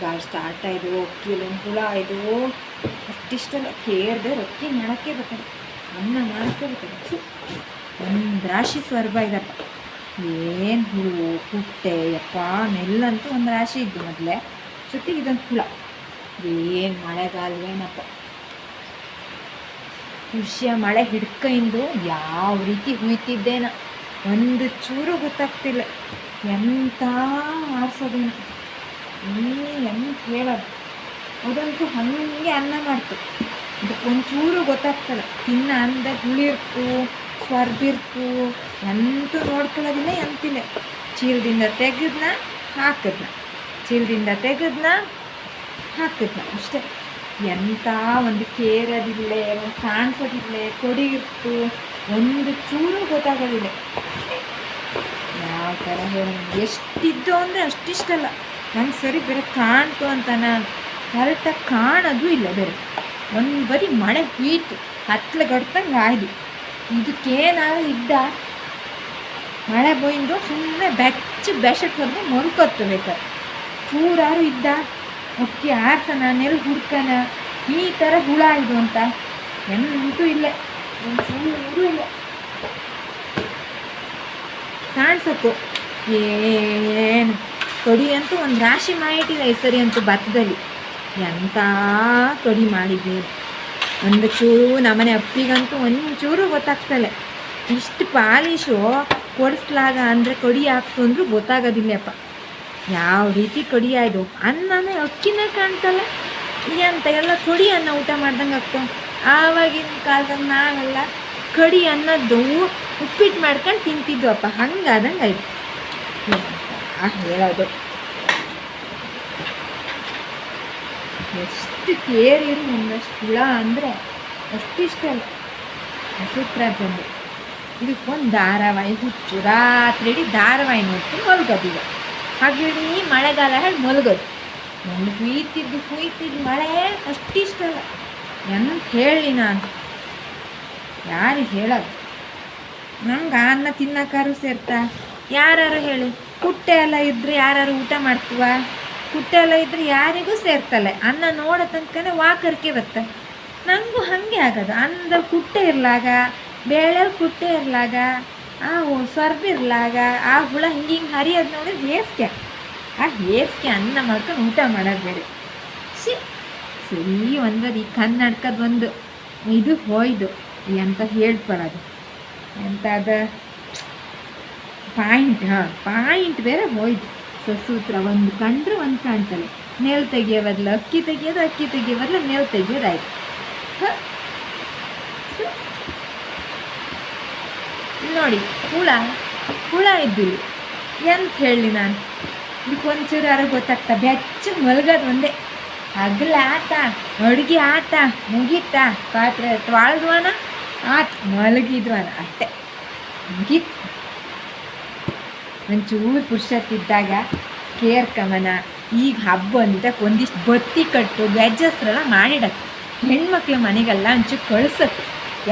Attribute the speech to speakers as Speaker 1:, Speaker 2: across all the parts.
Speaker 1: ಮಳೆಗಾಲ ಸ್ಟಾರ್ಟ್ ಆಯಿತು ಅಕ್ಕಿಯಲ್ಲಿ ಹುಳ ಆಯಿತು ಅಷ್ಟಿಷ್ಟೆಲ್ಲ ಕೇರ್ದೆ ರೊಟ್ಟಿ ಮಾಡೋಕ್ಕೆ ಬರ್ತಾನೆ ಅನ್ನ ಮಾಡೋಕ್ಕೆ ಬರ್ತಾನೆ ಒಂದು ರಾಶಿ ಸ್ವರ್ಭ ಇದಪ್ಪ. ಏನು ಹುಳು, ಕುಟ್ಟೆ, ಯಪ್ಪ, ನೆಲ್ಲಂತೂ ಒಂದು ರಾಶಿ ಇದ್ದು ಮೊದಲೇ. ಜೊತೆಗೆ ಇದೊಂದು ಹುಳ ಏನು ಮಳೆಗಾಲವೇನಪ್ಪ ಖುಷಿಯ ಮಳೆ ಹಿಡ್ಕಂಡು ಯಾವ ರೀತಿ ಹುಯ್ತಿದ್ದೇನ. ಒಂದು ಚೂರು ಗೊತ್ತಾಗ್ತಿಲ್ಲ. ಎಂಥ ಆರಿಸೋದೇನು ಎಂತ ಹೇಳೋದು. ಅದಂತೂ ಹಾಗೆ ಅನ್ನ ಮಾಡ್ತು. ಅದಕ್ಕೆ ಒಂಚೂರು ಗೊತ್ತಾಗ್ತಲ್ಲ ತಿನ್ನ ಅಂದ ಹುಳಿರ್ತು ಸ್ವರ್ಬಿರ್ತು ಎಂತೂ ನೋಡ್ಕೊಳ್ಳೋದಿಲ್ಲ, ಎಂತಿಲ್ಲ. ಚೀಲದಿಂದ ತೆಗೆದ್ನ ಹಾಕಿದ್ನ. ಚೀಲದಿಂದ ತೆಗೆದ್ನ ಹಾಕಿದ್ನ ಅಷ್ಟೇ. ಎಂಥ ಒಂದು ಕೇರೋದಿಲ್ಲ, ಒಂದು ಕಾಣಿಸೋದಿಲ್ಲ ಕೊಡಿ ಇರ್ತು ಒಂದು ಚೂರು ಗೊತ್ತಾಗೋದಿಲ್ಲ. ಯಾವ ಥರ ಹೇಳೋಣ ಎಷ್ಟಿದ್ದು ಅಂದರೆ ಅಷ್ಟಿಷ್ಟಲ್ಲ. ನಂಗೆ ಸರಿ ಬೇರೆ ಕಾಣ್ತು ಅಂತಾನ ಕರೆಕ್ಟಾಗಿ ಕಾಣೋದು ಇಲ್ಲ ಬೇರೆ. ಒಂದು ಬರೀ ಮಳೆ ಹೀಟ್ ಹತ್ತಲು ಗಡ್ತಂಗೆ ಆಯ್ದು. ಇದಕ್ಕೇನಾದ್ರು ಇದ್ದ ಮಳೆ ಬೊಯ್ದು ಸುಮ್ಮನೆ ಬೆಚ್ಚ ಬೆಸಟ್ ಹೊರಗೆ ಮಲ್ಕೊತ್ತು ಬೇಕಾದ್ರೆ ಚೂರಾರು ಇದ್ದ. ಅಕ್ಕಿ ಆರ್ಸನ, ನೆಲ್ ಹುಡ್ಕನ, ಈ ಥರ ಹುಳ ಇದು ಅಂತ. ಎಂತೂ ಇಲ್ಲ. ಒಂದು ಇಲ್ಲ. ಕಾಣಿಸತ್ತು ಏನು ಕಡಿ ಅಂತೂ ಒಂದು ರಾಶಿ ಮಾಡಿಟ್ಟಿಲ್ಲ ಈ ಸರಿ ಅಂತೂ ಭತ್ತದಲ್ಲಿ ಎಂಥ ಕಡಿ ಮಾಡಿದ್ವಿ ಒಂದು ಚೂರು ನಮ್ಮನೆ ಅಪ್ಪಿಗಂತೂ ಒಂದು ಚೂರು ಗೊತ್ತಾಗ್ತಲ್ಲ ಇಷ್ಟು ಪಾಲಿಶು ಕೊಡಿಸ್ಲಾಗ ಅಂದರೆ ಕಡಿ ಹಾಕ್ತು ಅಂದರೂ ಗೊತ್ತಾಗೋದಿಲ್ಲಪ್ಪ ಯಾವ ರೀತಿ ಕಡಿ ಆಯಿತು ಅನ್ನನೇ ಅಕ್ಕಿನೇ ಕಾಣ್ತಲ್ಲ ಎಂತ ಎಲ್ಲ ಕಡಿ ಅನ್ನ ಊಟ ಮಾಡ್ದಂಗೆ ಆಗ್ತಾವ ಆವಾಗಿನ ಕಾಲದಾಗ ನಾವೆಲ್ಲ ಕಡಿ ಅನ್ನದ್ದು ಉಪ್ಪಿಟ್ಟು ಮಾಡ್ಕೊಂಡು ತಿಂತಿದ್ವಪ್ಪ. ಹಂಗಾದಂಗೆ ಆಯ್ತು ಹೇಳೋದು ಎಷ್ಟು ಕೇರ್ ಇರು ಒಂದಷ್ಟು ಹುಳ ಅಂದರೆ ಅಷ್ಟಿಷ್ಟ ಅಲ್ಲ ಸೂತ್ರ ತಂದು ಇದಕ್ಕೊಂದು ಧಾರಾವಾಹಿ ಹುಚ್ಚು. ರಾತ್ರಿ ಧಾರಾವಾಹಿ ನೋಡ್ಕೊಂಡು ಮಲ್ಗೋದು ಈಗ. ಹಾಗೆ ಇಡೀ ಮಳೆಗಾಲ ಹೇಳಿ ಮಲ್ಗೋದು. ಒಂದು ಕುಯ್ತಿದ್ದು ಕುಯ್ತಿದ್ದು ಮಳೆ ಅಷ್ಟಿಷ್ಟ ಅಲ್ಲ ಎಂತ ಹೇಳಿ ನಾನು? ಯಾರಿಗೆ ಹೇಳೋದು? ನಮ್ಗೆ ಅನ್ನ ತಿನ್ನಕ್ಕಾರು ಸೇರ್ತಾ? ಯಾರು ಹೇಳಿ? ಕುಟ್ಟೆ ಎಲ್ಲ ಇದ್ರೆ ಯಾರು ಊಟ ಮಾಡ್ತೀವ? ಕುಟ್ಟೆ ಎಲ್ಲ ಇದ್ರೆ ಯಾರಿಗೂ ಸೇರ್ತಲ್ಲ ಅನ್ನ ನೋಡೋ ತನಕನೇ ವಾಕರಿಕೆ ಬತ್ತ. ನನಗೂ ಹಾಗೆ ಆಗೋದು. ಅನ್ನದಲ್ಲಿ ಕುಟ್ಟೆ ಇರ್ಲಾಗ, ಬೇಳೆ ಕುಟ್ಟೆ ಇರ್ಲಾಗ, ಆ ಸ್ವರ್ಬ ಇರ್ಲಾಗ, ಆ ಹುಳ ಹಿಂಗೆ ಹಿಂಗೆ ಹರಿಯೋದು ನೋಡಿ ಹೇಸ್ಕೆ ಆ ಹೇಸ್ಕೆ ಅನ್ನ ಮಾಡ್ಕೊಂಡು ಊಟ ಮಾಡೋದು ಬೇರೆ. ಸಿ ಸರಿ ಒಂದದು ಈ ಕನ್ನಡಕದ ಒಂದು. ಇದು ಹೋಯ್ದು. ಎಂತ ಹೇಳ್ಕೊಳ್ಳೋದು ಎಂತ ಅದ? ಪಾಯಿಂಟ್, ಹಾಂ, ಪಾಯಿಂಟ್ ಬೇರೆ ಹೋಯ್ತು ಸಸೂತ್ರ ಒಂದು ಕಂಡ್ರೆ ಒಂದು ಕಾಣ್ತಲ್ಲ ನೆಲ್ ತೆಗಿಯೋ ಬದಲು ಅಕ್ಕಿ ತೆಗಿಯೋದು, ಅಕ್ಕಿ ತೆಗಿಯೋ ಬದಲು ನೆಲ್ ತೆಗಿಯೋದಾಯ್ತು. ನೋಡಿ, ಹುಳ ಹುಳ ಇದ್ದಿಲ್ಲ ಎಂತ ಹೇಳಿ ನಾನು? ಇದಕ್ಕೆ ಒಂಚೂರು ಯಾರು ಗೊತ್ತಾಗ್ತಾ, ಬೆಚ್ಚ ಮಲಗೋದು ಒಂದೇ. ಹಗಲ ಆತ ಅಡುಗೆ ಆತ ಮುಗೀತ, ಪಾತ್ರೆ ತಾಳ್ದ್ವಾನ, ಆತ ಮಲಗಿದ್ವಾನ, ಅಷ್ಟೇ. ಮುಗೀತು. ಒಂಚೂರು ಪುರುಷತ್ತಿದ್ದಾಗ ಕೇರ್ ಕಮನ ಈಗ ಹಬ್ಬ ಅಂತ ಒಂದಿಷ್ಟು ಬತ್ತಿ ಕಟ್ಟು ಗೆಜ್ಜಸ್ತ್ರೆಲ್ಲ ಮಾಡಿಡಕ್ಕೆ. ಹೆಣ್ಮಕ್ಳ ಮನೆಗೆಲ್ಲ ಅಂಚು ಕಳ್ಸತ್ತೆ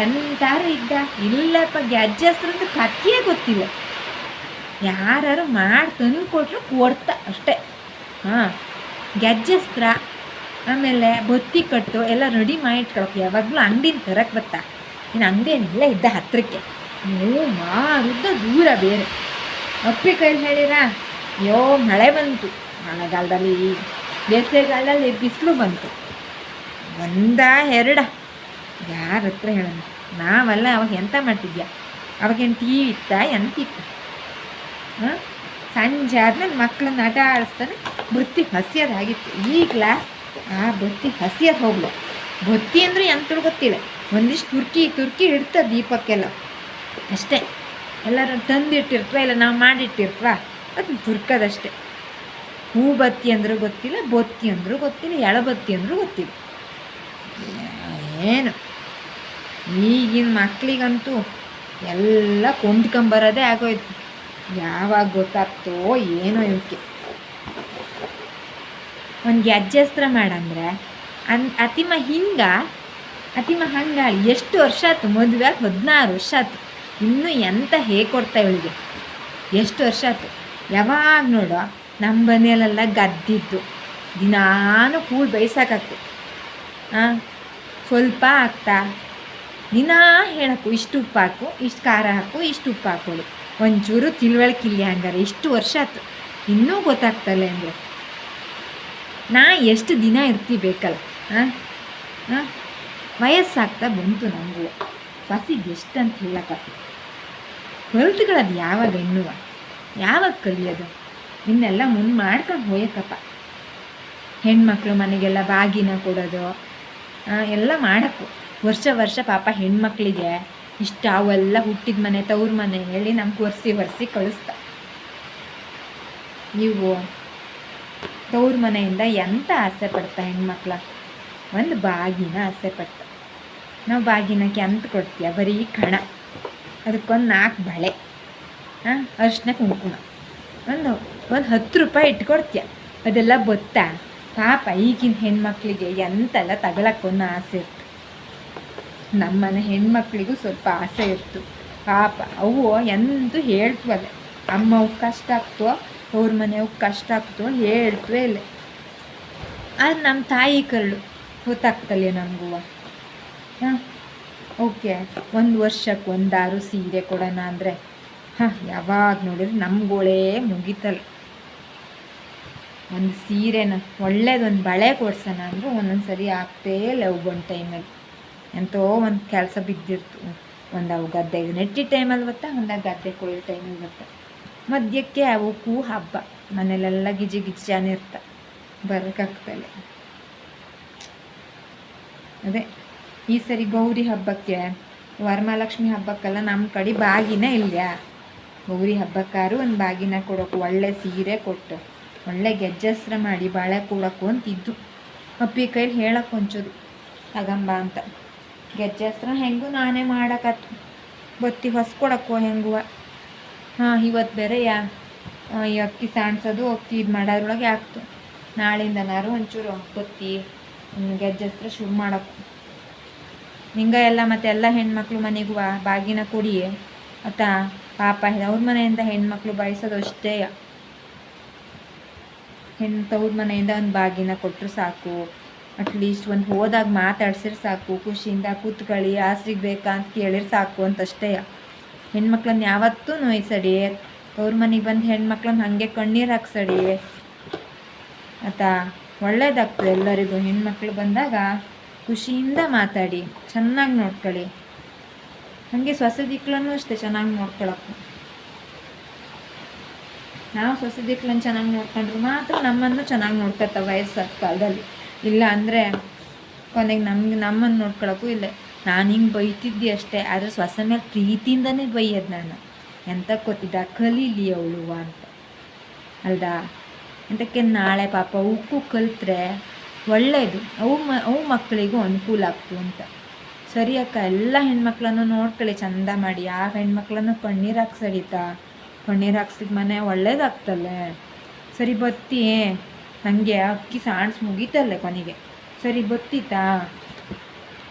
Speaker 1: ಎಂತಾರು ಇದ್ದ? ಇಲ್ಲಪ್ಪ ಗೆಜ್ಜಸ್ತ್ರಂದು ಕತ್ತಿಯೇ ಗೊತ್ತಿಲ್ಲ. ಯಾರು ಮಾಡಿ ತಂದು ಕೊಟ್ಟರು ಕೊಡ್ತಾ ಅಷ್ಟೇ. ಹಾಂ, ಗೆಜ್ಜಸ್ತ್ರ, ಆಮೇಲೆ ಬತ್ತಿ ಕಟ್ಟು ಎಲ್ಲ ರೆಡಿ ಮಾಡಿ ಇಟ್ಕೊಳಕ್ಕೆ ಯಾವಾಗಲೂ ಅಂಗಡಿನ ತರಕ್ಕೆ ಬತ್ತಾ? ಇನ್ನು ಅಂಗಡಿಯನ್ನೆಲ್ಲ ಇದ್ದ ಹತ್ತಿರಕ್ಕೆ ನೀವು ಮಾರುದ್ದ ದೂರ ಬೇರೆ. ಅಪ್ಪಿ ಕೈ ಹೇಳಿರ? ಅಯ್ಯೋ, ಮಳೆ ಬಂತು. ಮಳೆಗಾಲದಲ್ಲಿ ಬೇಸಿಗೆಗಾಲದಲ್ಲಿ ಬಿಸಿಲು ಬಂತು. ಒಂದ ಎರಡ. ಯಾರ ಹತ್ರ ಹೇಳೋಣ? ನಾವೆಲ್ಲ, ಅವಾಗ ಎಂತ ಮಾಡ್ತಿದ್ಯಾ? ಅವಾಗೇನು ಟಿ ವಿ ಇತ್ತ ಎಂತಿತ್ತು ಹಾಂ? ಸಂಜೆ ಆದ್ಮೇಲೆ ಮಕ್ಕಳನ್ನ ಆಟ ಆಡಿಸ್ತಾನೆ, ಬುತ್ತಿ ಹಸಿಯೋದಾಗಿತ್ತು ಈಗಲ ಆ ಬುತ್ತಿ ಹಸಿಯೋದು ಹೋಗ್ಲು. ಬುತ್ತಿ ಅಂದ್ರೆ ಎಂತರು ಗೊತ್ತಿಲ್ಲ. ಒಂದಿಷ್ಟು ತುರ್ಕಿ ತುರ್ಕಿ ಇಡ್ತ ದೀಪಕ್ಕೆಲ್ಲ. ಅಷ್ಟೇ. ಎಲ್ಲರೂ ತಂದಿಟ್ಟಿರ್ತವ, ಇಲ್ಲ ನಾವು ಮಾಡಿಟ್ಟಿರ್ತವ? ಅದು ದುರ್ಕದಷ್ಟೇ ಹೂ ಬತ್ತಿ ಅಂದರೂ ಗೊತ್ತಿಲ್ಲ, ಬೊತ್ತಿ ಅಂದರೂ ಗೊತ್ತಿಲ್ಲ, ಎಳಬತ್ತಿ ಅಂದರೂ ಗೊತ್ತಿಲ್ಲ. ಏನು? ಈಗಿನ ಮಕ್ಕಳಿಗಂತೂ ಎಲ್ಲ ಕೊಂಡ್ಕೊಂಬರೋದೇ ಆಗೋಯ್ತು. ಯಾವಾಗ ಗೊತ್ತಾಗ್ತೋ ಏನೋ ಇವಕ್ಕೆ. ಒಂದು ಗೆಜ್ಜಸ್ತ್ರ ಮಾಡಂದ್ರೆ, ಅನ್ ಅತಿಮ ಹಿಂಗ, ಅತಿಮ ಹಂಗಾಳಿ ಎಷ್ಟು ವರ್ಷ ಆಯ್ತು, ಮದುವೆ ಹದಿನಾರು ವರ್ಷ ಆಯ್ತು. ಇನ್ನೂ ಎಂತ ಹೇಗೆ ಕೊಡ್ತಾ ಇವಳಿಗೆ? ಎಷ್ಟು ವರ್ಷ ಆಯ್ತು? ಯಾವಾಗ ನೋಡೋ ನಮ್ಮ ಮನೆಯಲ್ಲೆಲ್ಲ ಗದ್ದಿದ್ದು. ದಿನಾನು ಕೂಳು ಬೇಯಿಸೋಕಾಗ್ತು. ಹಾಂ ಸ್ವಲ್ಪ ಹಾಕ್ತಾ ದಿನ ಹೇಳಕ್ಕು ಇಷ್ಟು ಉಪ್ಪು ಹಾಕು ಇಷ್ಟು ಖಾರ ಹಾಕು, ಇಷ್ಟು ಉಪ್ಪು ಹಾಕೋಳು ಒಂಚೂರು ತಿಳುವಳಿಕೆ ಇಲ್ಲ ಹಂಗಾರೆ, ಇಷ್ಟು ವರ್ಷ ಆಯ್ತು. ಇನ್ನೂ ಗೊತ್ತಾಗ್ತಲ್ಲ ಅಂದರೆ ನಾ ಎಷ್ಟು ದಿನ ಇರ್ತೀವಿ ಬೇಕಲ್ಲ ಹಾಂ ಹಾಂ ವಯಸ್ಸಾಗ್ತಾ ಬಂತು ನನಗೂ ಸಸಿಗೆ ಎಷ್ಟಂತ ಹೇಳಕ್ಕೆ ಹೊರಟುಗಳದು ಯಾವಾಗ ಎನ್ನುವ? ಯಾವಾಗ ಕಲಿಯೋದು? ಇನ್ನೆಲ್ಲ ಮುಂದೆ ಮಾಡ್ಕೊಂಡು ಹೋಯಕ್ಕಪ್ಪ ಹೆಣ್ಮಕ್ಳು ಮನೆಗೆಲ್ಲ ಬಾಗಿನ ಕೊಡೋದು ಎಲ್ಲ ಮಾಡಕ್ಕು ವರ್ಷ ವರ್ಷ ಪಾಪ ಹೆಣ್ಮಕ್ಳಿಗೆ ಇಷ್ಟ ಅವೆಲ್ಲ ಹುಟ್ಟಿದ ಮನೆ, ತವ್ರ ಮನೆ ಹೇಳಿ ನಮ್ಗೆ ಒರೆಸಿ ಒರೆಸಿ ಕಳಿಸ್ತ. ನೀವು ತವ್ರ ಮನೆಯಿಂದ ಎಂತ ಆಸೆ ಪಡ್ತಾ ಹೆಣ್ಮಕ್ಳ? ಒಂದು ಬಾಗಿನ ಆಸೆ ಪಡ್ತ. ನಾವು ಬಾಗಿನಕ್ಕೆ ಅಂತ ಕೊಡ್ತೀಯ, ಬರೀ ಕಣ. ಅದಕ್ಕೊಂದು ನಾಲ್ಕು ಬಳೆ. ಹಾಂ ಅರಿಶಿನ ಕುಂಕುಮ. ಒಂದು ಒಂದು ಹತ್ತು ರೂಪಾಯಿ ಇಟ್ಕೊಡ್ತೀಯ. ಅದೆಲ್ಲ ಗೊತ್ತಾ ಪಾಪ ಈಗಿನ ಹೆಣ್ಮಕ್ಳಿಗೆ ಎಂತೆಲ್ಲ ತಗೊಳಕ್ಕೊಂದು ಆಸೆ ಇತ್ತು ನಮ್ಮನೆ ಹೆಣ್ಮಕ್ಳಿಗೂ ಸ್ವಲ್ಪ ಆಸೆ ಇತ್ತು ಪಾಪ ಅವು ಎಂದು ಹೇಳ್ತವಲ್ಲ ಅಮ್ಮ ಅವು ಕಷ್ಟ ಆಗ್ತೋ, ಅವ್ರ ಮನೆಯವು ಕಷ್ಟ ಆಗ್ತೋ ಹೇಳ್ತವೇ ಇಲ್ಲ. ಅದು ನಮ್ಮ ತಾಯಿ ಕರಳು ಹೊತ್ತಾಗ್ತಲ್ಲ ನಮಗೂ ಹಾಂ? ಓಕೆ. ಒಂದು ವರ್ಷಕ್ಕೆ ಒಂದಾರು ಸೀರೆ ಕೊಡೋಣ ಅಂದರೆ. ಹಾಂ, ಯಾವಾಗ ನೋಡಿದ್ರೆ ನಮ್ಗೊಳೇ ಮುಗಿತಲ್ಲ. ಒಂದು ಸೀರೆನ, ಒಳ್ಳೇದೊಂದು ಬಳೆ ಕೊಡ್ಸೋಣ ಅಂದರೆ ಒಂದೊಂದು ಸರಿ ಆಗ್ತೇ ಲವ್ ಒಬ್ಬೊಂದು ಟೈಮಲ್ಲಿ. ಎಂತೋ ಒಂದು ಕೆಲಸ ಬಿದ್ದಿರ್ತು. ಒಂದು ಅವು ಗದ್ದೆ ನೆಟ್ಟಿ ಟೈಮಲ್ಲಿ ಬರ್ತಾ ಒಂದು ಗದ್ದೆ ಕೊಯ್ಯೋ ಟೈಮಲ್ಲಿ ಬರ್ತ ಮಧ್ಯಕ್ಕೆ ಅವಕ್ಕೂ ಹಬ್ಬ. ಮನೇಲೆಲ್ಲ ಗಿಜಿ ಗಿಜ್ಜಾನ ಇರ್ತ. ಬರೋಕ್ಕಾಗ್ತಲ್ಲ ಅದೇ. ಈ ಸರಿ ಗೌರಿ ಹಬ್ಬಕ್ಕೆ ವರಮಹಾಲಕ್ಷ್ಮಿ ಹಬ್ಬಕ್ಕೆಲ್ಲ ನಮ್ಮ ಕಡೆ ಬಾಗಿನ ಇಲ್ಲ್ಯಾ ಗೌರಿ ಹಬ್ಬಕ್ಕಾರು ಒಂದು ಬಾಗಿನ ಕೊಡೋಕು ಒಳ್ಳೆ ಸೀರೆ ಕೊಟ್ಟು, ಒಳ್ಳೆ ಗೆಜ್ಜಸ್ರ ಮಾಡಿ ಬಾಳೆ ಕೊಡೋಕು ಅಂತಿದ್ದು. ಅಪ್ಪಿ ಕೈಲಿ ಹೇಳಕ್ಕೆ ಒಂಚೂರು ತಗಂಬ ಅಂತ. ಗೆಜ್ಜಸ್ರ ಹೆಂಗೂ ನಾನೇ ಮಾಡಕತ್ತು ಬತ್ತಿ ಹೊಸ್ಕೊಡಕ್ಕೋ ಹೆಂಗುವ? ಹಾಂ ಇವತ್ತು ಬೇರೆ ಯಾ ಈ ಅಕ್ಕಿ ಸಾಣ್ಸೋದು, ಅಕ್ಕಿ ಇದು ಮಾಡೋದ್ರೊಳಗೆ ಆಗ್ತು. ನಾಳಿಂದನಾರು ಒಂಚೂರು ಬತ್ತಿ ಗೆಜ್ಜಸ್ರ ಶುರು ಮಾಡಕ್ಕೆ ಹಿಂಗ ಎಲ್ಲ ಮತ್ತೆ ಎಲ್ಲ ಹೆಣ್ಮಕ್ಳು ಮನೆಗೂ ಬಾಗಿನ ಕೊಡಿ ಆತಾ ಪಾಪ ಅವ್ರ ಮನೆಯಿಂದ ಹೆಣ್ಮಕ್ಳು ಬಯಸೋದು ಅಷ್ಟೇ. ಹೆಣ್ಣು ತವ್ರ ಮನೆಯಿಂದ ಒಂದು ಬಾಗಿನ ಕೊಟ್ಟರು ಸಾಕು. ಅಟ್ಲೀಸ್ಟ್ ಒಂದು ಹೋದಾಗ ಮಾತಾಡ್ಸಿರ್ ಸಾಕು. ಖುಷಿಯಿಂದ ಕೂತ್ಕೊಳ್ಳಿ ಆಸ್ರಿಗೆ ಬೇಕಾ ಅಂತ ಕೇಳಿರ್ ಸಾಕು ಅಂತ ಅಷ್ಟೇ ಹೆಣ್ಮಕ್ಳನ್ನ ಯಾವತ್ತೂ ನೋಯ್ಸಡಿ ತವ್ರ ಮನೆಗೆ ಬಂದು ಹೆಣ್ಮಕ್ಳನ್ನ ಹಾಗೆ ಕಣ್ಣೀರು ಹಾಕ್ಸಡಿ. ಆತ ಒಳ್ಳೇದಾಗ್ತದೆ ಎಲ್ಲರಿಗೂ. ಹೆಣ್ಮಕ್ಳು ಬಂದಾಗ ಖುಷಿಯಿಂದ ಮಾತಾಡಿ, ಚೆನ್ನಾಗಿ ನೋಡ್ಕೊಳ್ಳಿ. ಹಾಗೆ ಸೊಸೆದಿಕ್ಳನ್ನು ಅಷ್ಟೇ ಚೆನ್ನಾಗಿ ನೋಡ್ಕೊಳಕ್ಕೆ. ನಾವು ಸ್ವಸದಿಕ್ಳನ್ನು ಚೆನ್ನಾಗಿ ನೋಡ್ಕೊಂಡ್ರು ಮಾತ್ರ ನಮ್ಮನ್ನು ಚೆನ್ನಾಗಿ ನೋಡ್ಕೊತ ವಯಸ್ಸಾದ ಕಾಲದಲ್ಲಿ. ಇಲ್ಲ ಅಂದರೆ ಕೊನೆಗೆ ನಮ್ಗೆ ನಮ್ಮನ್ನು ನೋಡ್ಕೊಳಕ್ಕೂ ಇಲ್ಲ. ನಾನು ಹಿಂಗೆ ಬೈತಿದ್ದೆ ಅಷ್ಟೇ, ಆದರೆ ಸೊಸೆ ಮೇಲೆ ಪ್ರೀತಿಯಿಂದನೇ ಬೈಯೋದು ನಾನು. ಎಂತ ಗೊತ್ತಿದ್ದ ಕಲೀಲಿ ಅವಳು ಅಂತ. ಅಲ್ದಾ? ಅದಕ್ಕೆ ನಾಳೆ ಪಾಪ ಉಕ್ಕು ಕಲಿತ್ರೆ ಒಳ್ಳೆಯದು ಅವು ಮ, ಅವು ಮಕ್ಕಳಿಗೂ ಅನುಕೂಲ ಆಗ್ತು ಅಂತ. ಸರಿ ಅಕ್ಕ, ಎಲ್ಲ ಹೆಣ್ಮಕ್ಳನ್ನು ನೋಡ್ಕೊಳ್ಳಿ, ಚಂದ ಮಾಡಿ. ಆ ಹೆಣ್ಮಕ್ಳನ್ನು ಕಣ್ಣೀರು ಹಾಕ್ಸಡಿತಾ ಕಣ್ಣೀರು ಹಾಕ್ಸಿದ ಮನೆ ಒಳ್ಳೇದಾಗ್ತಲ್ಲೇ? ಸರಿ, ಬತ್ತಿ. ನನಗೆ ಅಕ್ಕಿ ಸಾಣ್ಸ್ ಮುಗೀತಲ್ಲೇ ಕೊನೆಗೆ? ಸರಿ ಬತ್ತಿತಾ